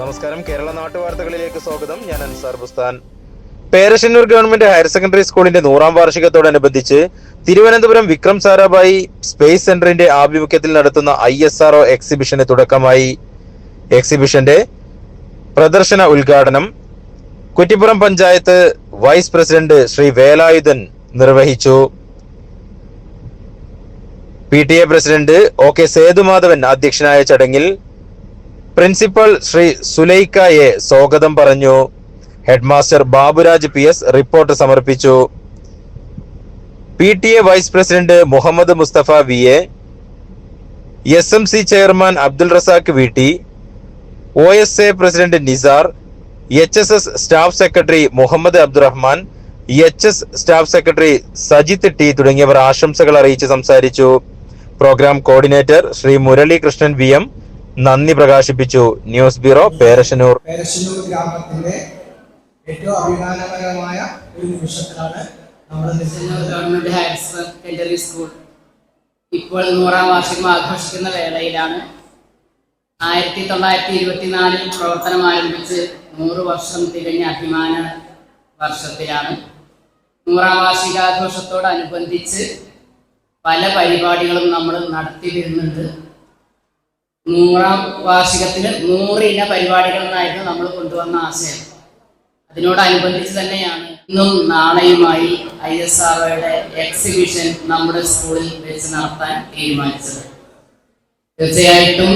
നമസ്കാരം. കേരള നാട്ടു വാർത്തകളിലേക്ക് സ്വാഗതം. ഞാൻ Ansar Bustan. Perassannur government higher secondary സ്കൂളിന്റെ നൂറാം വാർഷികത്തോടനുബന്ധിച്ച് തിരുവനന്തപുരം വിക്രം സാരാഭായി സ്പേസ് സെന്ററിന്റെ ആഭിമുഖ്യത്തിൽ നടത്തുന്ന ഐ എസ് ആർ എക്സിബിഷന് തുടക്കമായി. എക്സിബിഷന്റെ പ്രദർശന ഉദ്ഘാടനം കുറ്റിപ്പുറം പഞ്ചായത്ത് വൈസ് പ്രസിഡന്റ് ശ്രീ വേലായുധൻ നിർവഹിച്ചു. P T A president O K Sethumadhavan അധ്യക്ഷനായ ചടങ്ങിൽ പ്രിൻസിപ്പൽ ശ്രീ സുലൈക്ക എ സ്വാഗതം പറഞ്ഞു. Headmaster Baburaj P S report സമർപ്പിച്ചു. P T A vice president Muhammad Mustafa V A S M C chairman Abdul Razak V T O S A president Nizar H S S staff secretary Muhammad Abdurahman H S staff secretary Sajith T തുടങ്ങിയവർ ആശംസകൾ അറിയിച്ച് സംസാരിച്ചു. Program coordinator Shri Murali Krishnan V M നന്ദി പ്രകാശിപ്പിച്ചു. News bureau Perassannur. Perassannur ഗ്രാമത്തിന്റെ ഏറ്റവും അഭിമാനകരമായ ഒരു നിമിഷത്തിലാണ് നമ്മുടെ ഗവൺമെന്റ് ഹയർ സെക്കൻഡറി സ്കൂൾ ഇപ്പോൾ നൂറാം വാർഷികം ആഘോഷിക്കുന്ന വേളയിലാണ് ആയിരത്തി തൊള്ളായിരത്തി ഇരുപത്തിനാലിൽ പ്രവർത്തനം ആരംഭിച്ച് നൂറ് വർഷം തികഞ്ഞ അഭിമാന വർഷത്തിലാണ്. നൂറാം വാർഷികാഘോഷത്തോടനുബന്ധിച്ച് പല പരിപാടികളും നമ്മൾ നടത്തി വരുന്നുണ്ട് നൂറാം വാർഷികത്തിന് നൂറ് ഇന പരിപാടികൾ എന്നായിരുന്നു നമ്മൾ കൊണ്ടുവന്ന ആശയം. അതിനോടനുബന്ധിച്ച് തന്നെയാണ് ഇന്നും നാളെയുമായി ഐ എസ് ആർഒയുടെ എക്സിബിഷൻ നമ്മുടെ സ്കൂളിൽ വെച്ച് നടത്താൻ തീരുമാനിച്ചത്. തീർച്ചയായിട്ടും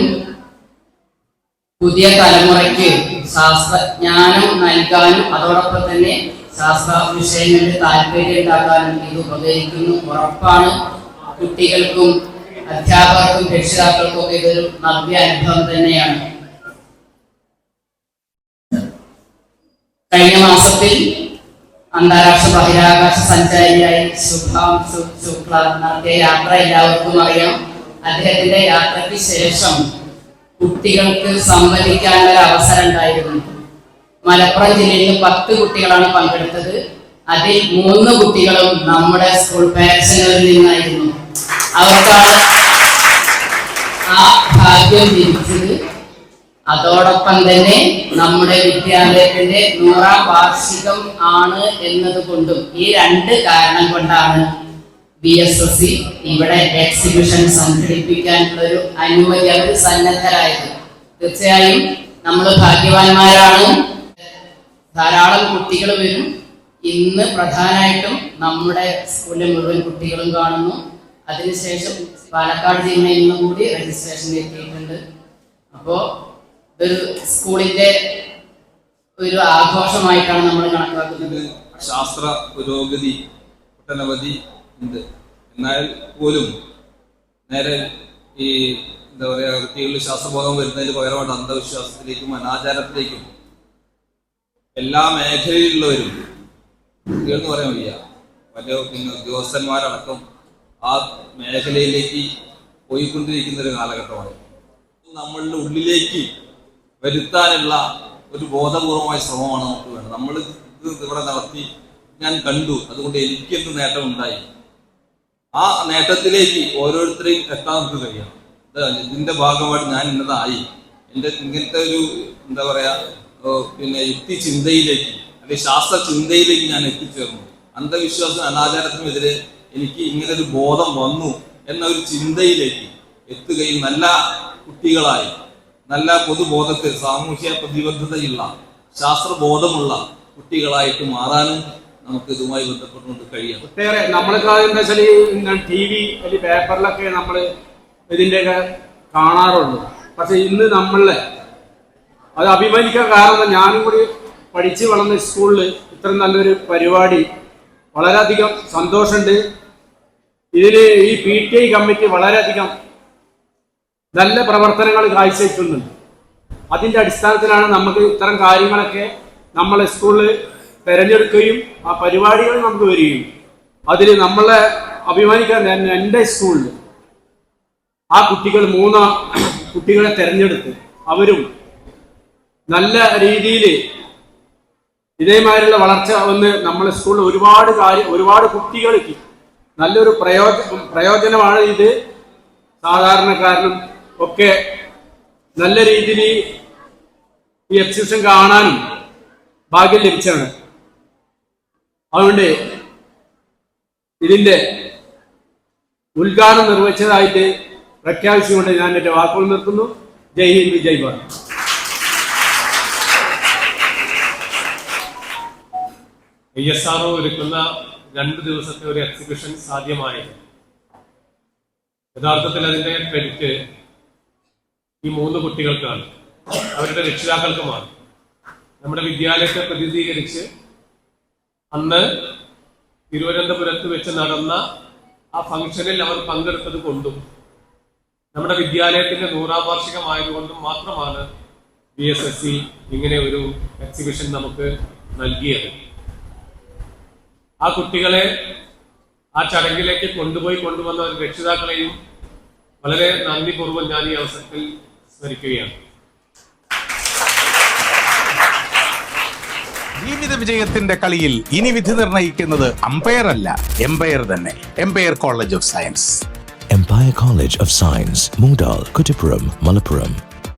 പുതിയ തലമുറയ്ക്ക് ശാസ്ത്രജ്ഞാനം നൽകാനും അതോടൊപ്പം തന്നെ ശാസ്ത്ര വിഷയങ്ങളിൽ താല്പര്യം ഉണ്ടാക്കാനും ഇത് ഉപകരിക്കുന്നു. ഉറപ്പാണ് കുട്ടികൾക്കും അധ്യാപകർക്കും രക്ഷിതാക്കൾക്കും ഒക്കെ ഇതൊരു നവ്യ അനുഭവം തന്നെയാണ്. കഴിഞ്ഞ മാസത്തിൽ അന്താരാഷ്ട്ര ബഹിരാകാശ സഞ്ചാരിയായി ശുഭാം ശുക്ല നടത്തിയ യാത്ര എല്ലാവർക്കും അറിയാം. അദ്ദേഹത്തിന്റെ യാത്രയ്ക്ക് ശേഷം കുട്ടികൾക്ക് സംവദിക്കാനുള്ള ഒരു അവസരം ഉണ്ടായിരുന്നു മലപ്പുറം ജില്ലയിൽ നിന്ന് പത്ത് കുട്ടികളാണ് പങ്കെടുത്തത്. അതിൽ മൂന്ന് കുട്ടികളും നമ്മുടെ സ്കൂൾ പാരൻസിൽ നിന്നായിരുന്നു. അവർക്കാണ് ആ ഭാഗ്യം അതോടൊപ്പം തന്നെ നമ്മുടെ വിദ്യാലയത്തിന്റെ നൂറാം വാർഷികം ആണ് എന്നതുകൊണ്ടും ഈ രണ്ട് കാരണം കൊണ്ടാണ് ബി എസ് എസ് സി ഇവിടെ എക്സിബിഷൻ സംഘടിപ്പിക്കാനുള്ള ഒരു അനുമതി അവർ സന്നദ്ധരായത്. തീർച്ചയായും നമ്മൾ ഭാഗ്യവാന്മാരാണ്. ധാരാളം കുട്ടികൾ വരും. ഇന്ന് പ്രധാനമായിട്ടും നമ്മുടെ സ്കൂളിലെ മുഴുവൻ കുട്ടികളും കാണുന്നു. അതിനുശേഷം പാലക്കാട് ജില്ലയിൽ നിന്നും കൂടി രജിസ്ട്രേഷൻ എത്തിയിട്ടുണ്ട്. അപ്പോ ഇതൊരു സ്കൂളിന്റെ ഒരു ആഘോഷമായിട്ടാണ് നമ്മൾ കണക്കാക്കുന്നത്. ശാസ്ത്ര പുരോഗതി ഒട്ടനവധി ഉണ്ട്. എന്നാൽ പോലും നേരെ ഈ എന്താ പറയാ കുട്ടികളിൽ ശാസ്ത്രബോധം വരുന്നതിന് പകരമായിട്ട് അന്ധവിശ്വാസത്തിലേക്കും അനാചാരത്തിലേക്കും എല്ലാ മേഖലയിലുള്ളവരും കുട്ടികൾ എന്ന് പറയാൻ വയ്യ. വലിയ പിന്നെ ഉദ്യോഗസ്ഥന്മാരടക്കം ആ മേഖലയിലേക്ക് പോയിക്കൊണ്ടിരിക്കുന്ന ഒരു കാലഘട്ടമാണ്. നമ്മളുടെ ഉള്ളിലേക്ക് വരുത്താനുള്ള ഒരു ബോധപൂർവമായ ശ്രമമാണ് നമുക്ക് വേണ്ടത്. നമ്മൾ ഇത് ഇവിടെ നടത്തി ഞാൻ കണ്ടു. അതുകൊണ്ട് എനിക്ക് എന്ത് നേട്ടം ഉണ്ടായി ആ നേട്ടത്തിലേക്ക് ഓരോരുത്തരെയും എത്താൻ നമുക്ക് കഴിയണം. ഇത് ഇതിന്റെ ഭാഗമായിട്ട് ഞാൻ ഇന്നതായി. എന്റെ ഇങ്ങനത്തെ ഒരു എന്താ പറയാ പിന്നെ യുക്തി ചിന്തയിലേക്ക് അല്ലെങ്കിൽ ശാസ്ത്ര ചിന്തയിലേക്ക് ഞാൻ എത്തിച്ചേർന്നു. അന്ധവിശ്വാസം അനാചാരത്തിനെതിരെ എനിക്ക് ഇങ്ങനെ ഒരു ബോധം വന്നു എന്ന ഒരു ചിന്തയിലേക്ക് എത്തുകയും നല്ല കുട്ടികളായി നല്ല പൊതുബോധത്തിൽ സാമൂഹ്യ പ്രതിബദ്ധതയുള്ള ശാസ്ത്രബോധമുള്ള കുട്ടികളായിട്ട് മാറാനും നമുക്ക് ഇതുമായി ബന്ധപ്പെട്ടുകൊണ്ട് കഴിയാം ഒട്ടേറെ നമ്മൾക്ക് എന്താ വെച്ചാൽ ടി വി അല്ലെങ്കിൽ പേപ്പറിലൊക്കെ നമ്മൾ ഇതിന്റെയൊക്കെ കാണാറുള്ളൂ. പക്ഷെ ഇന്ന് നമ്മളെ അത് അഭിമാനിക്കാൻ കാരണം ഞാനും കൂടി പഠിച്ചു വളർന്ന സ്കൂളിൽ ഇത്രയും നല്ലൊരു പരിപാടി വളരെയധികം സന്തോഷമുണ്ട്. ഇതിൽ ഈ പി ടി ഐ കമ്മിറ്റി വളരെയധികം നല്ല പ്രവർത്തനങ്ങൾ കാഴ്ചവെക്കുന്നുണ്ട് അതിന്റെ അടിസ്ഥാനത്തിലാണ് നമുക്ക് ഇത്തരം കാര്യങ്ങളൊക്കെ നമ്മൾ സ്കൂളിൽ തിരഞ്ഞെടുക്കുകയും ആ പരിപാടികൾ നമുക്ക് വരികയും. അതിൽ നമ്മളെ അഭിമാനിക്കാൻ എന്റെ സ്കൂളിൽ ആ കുട്ടികൾ മൂന്ന് കുട്ടികളെ തിരഞ്ഞെടുത്ത് അവരും നല്ല രീതിയിൽ ഇതേമാതിരിയുള്ള വളർച്ച വന്ന് നമ്മളെ സ്കൂളിൽ ഒരുപാട് കാര്യം ഒരുപാട് കുട്ടികൾക്ക് നല്ലൊരു പ്രയോജ പ്രയോജനമാണ് ഇത്. സാധാരണക്കാരനും ഒക്കെ നല്ല രീതിയിൽ ഈ എക്സിബിഷൻ കാണാനും ഭാഗ്യം ലഭിച്ചാണ് അതുകൊണ്ട് ഇതിന്റെ ഉദ്ഘാടനം നിർവഹിച്ചതായിട്ട് പ്രഖ്യാപിച്ചുകൊണ്ട് ഞാൻ എന്റെ വാക്കുകൾ നിർത്തുന്നു. ജയ് ഹിന്ദ് ജയ് ഭാരത്. ഐ എസ് ആർ ഒരുക്കുന്ന രണ്ട് ദിവസത്തെ ഒരു എക്സിബിഷൻ സാധ്യമായത് യഥാർത്ഥത്തിൽ അതിന്റെ ക്രെഡിറ്റ് ഈ മൂന്ന് കുട്ടികൾക്കാണ്. അവരുടെ രക്ഷിതാക്കൾക്കുമാണ്. നമ്മുടെ വിദ്യാലയത്തെ പ്രതിനിധീകരിച്ച് അന്ന് തിരുവനന്തപുരത്ത് വെച്ച് നടന്ന ആ ഫംഗ്ഷനിൽ അവർ പങ്കെടുത്തത് കൊണ്ടും നമ്മുടെ വിദ്യാലയത്തിന്റെ നൂറാം വാർഷികമായതുകൊണ്ടും മാത്രമാണ് ബി എസ് എസ് സി ഇങ്ങനെ ഒരു എക്സിബിഷൻ നമുക്ക് നൽകിയത്. ആ കുട്ടികളെ ആ ചടങ്ങിലേക്ക് കൊണ്ടുപോയി കൊണ്ടുവന്ന ഒരു രക്ഷിതാക്കളെയും വളരെ നന്ദിപൂർവം ഞാൻ ഈ അവസരത്തിൽ സ്മരിക്കുകയാണ്. ജീവിത വിജയത്തിന്റെ കളിയിൽ ഇനി വിധി നിർണയിക്കുന്നത് അമ്പയർ അല്ല എംപയർ തന്നെ. Empire college of science empire college of science Moondal, Kuttippuram Malappuram.